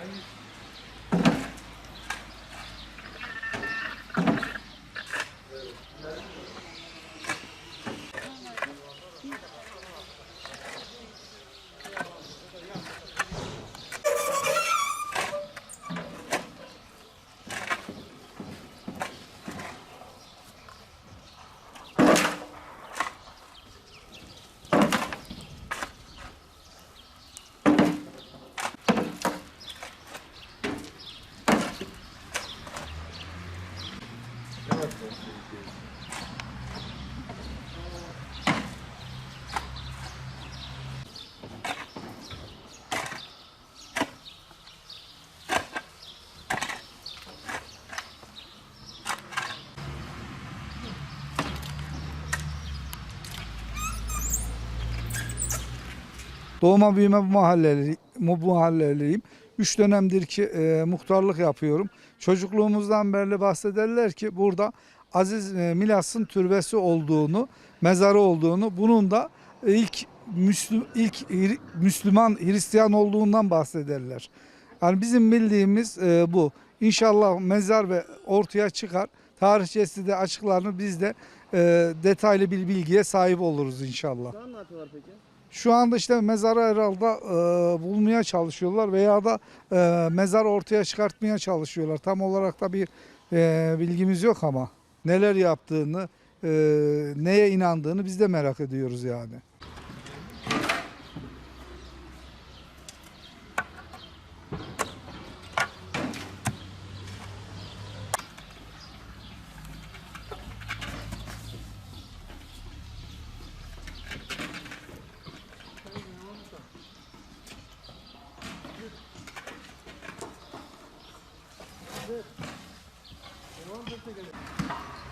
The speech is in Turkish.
I used Doğma büyüme bu mahalleli, bu mahalleliyim. Üç dönemdir ki e, muhtarlık yapıyorum. Çocukluğumuzdan beri bahsederler ki burada Aziz e, Milas'ın türbesi olduğunu, mezarı olduğunu, bunun da ilk Müslüm, ilk Müslüman Hristiyan olduğundan bahsederler. Yani bizim bildiğimiz e, bu. İnşallah mezar ve ortaya çıkar. Tarihçesi de açıklarını biz de e, detaylı bir bilgiye sahip oluruz inşallah. Şu an ne yapıyorlar peki? Şu anda işte mezarı herhalde e, bulmaya çalışıyorlar veya da e, mezar ortaya çıkartmaya çalışıyorlar. Tam olarak da bir e, bilgimiz yok ama neler yaptığını, e, neye inandığını biz de merak ediyoruz yani. Good. Vamos ver pegar.